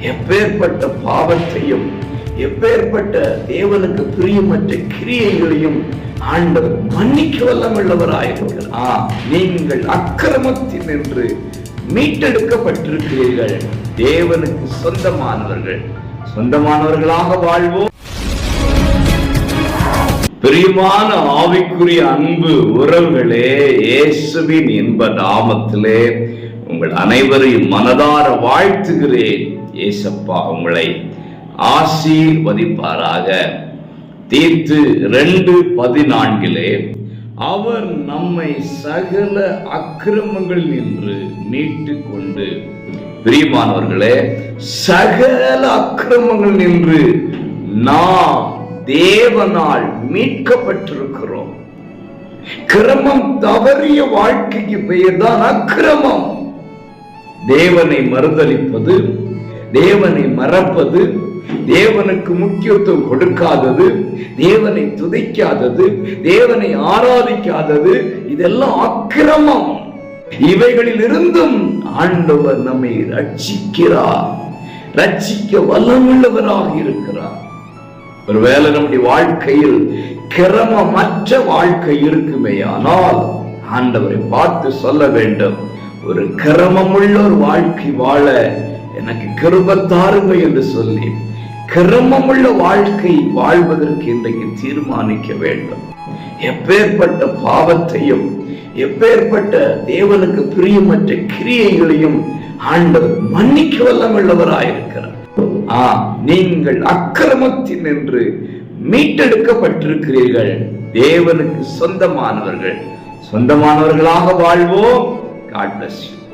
எப்பேற்பட்ட பாவத்தையும் எப்பேற்பட்ட தேவனுக்கு பிரியமற்ற கிரியைகளையும் ஆண்டவர் மன்னிக்க வல்லமுள்ளவராயிருக்கிறார் ஆ, நீங்கள் அக்கிரமத்தில் என்று மீட்டெடுக்கப்பட்டிருக்கிறீர்கள். தேவனுக்கு சொந்தமானவர்கள். சொந்தமானவர்களாக வாழ்வோம். பிரியமான ஆவிக்குரிய அன்பு உறவுகளே இயேசுவின் இன்ப நாமத்திலே உங்கள் அனைவரையும் மனதார வாழ்த்துகிறேன். ஏசப்பா உங்களை ஆசீர்வதிப்பாராக. தீர்த்து ரெண்டு பதினான்கிலே அவர் நம்மை சகல அக்கிரமங்கள் நின்று மீட்டு கொண்டு பிரியமானவர்களே சகல அக்கிரமங்கள் நின்று நாம் தேவனால் மீட்கப்பட்டிருக்கிறோம். கிரமம் தவறிய வாழ்க்கைக்கு பெயர் தான் அக்கிரமம். தேவனை மறுதளிப்பது தேவனை மறப்பது தேவனுக்கு முக்கியத்துவம் கொடுக்காதது தேவனை துதிக்காதது தேவனை ஆராதிக்காதது இதெல்லாம் அக்கிரமம். இவைகளில் இருந்தும் ஆண்டவர் நம்மை ரட்சிக்கிறார். ரட்சிக்க வல்லமுள்ளவராக இருக்கிறார். ஒருவேளை நம்முடைய வாழ்க்கையில் கிரமமற்ற வாழ்க்கை இருக்குமே ஆனால் ஆண்டவரை பார்த்து சொல்ல வேண்டும். ஒரு கிரமமுள்ள ஒரு வாழ்க்கை வாழ எனக்கு கிருபத்தாருங்க என்று சொல்லி கிரமமுள்ள வாழ்க்கை வாழ்வதற்கு இன்றைக்கு தீர்மானிக்க வேண்டும். எப்பேற்பட்ட பாவத்தையும் எப்பேற்பட்ட தேவனுக்கு பிரியமற்ற கிரியைகளையும் ஆண்டவர் மன்னிக்க வல்லமுள்ளவராயிருக்கிறார் ஆ நீங்கள் அக்கிரமத்தில் நின்று மீட்டெடுக்கப்பட்டிருக்கிறீர்கள். தேவனுக்கு சொந்தமானவர்கள் சொந்தமானவர்களாக வாழ்வோம். God bless you.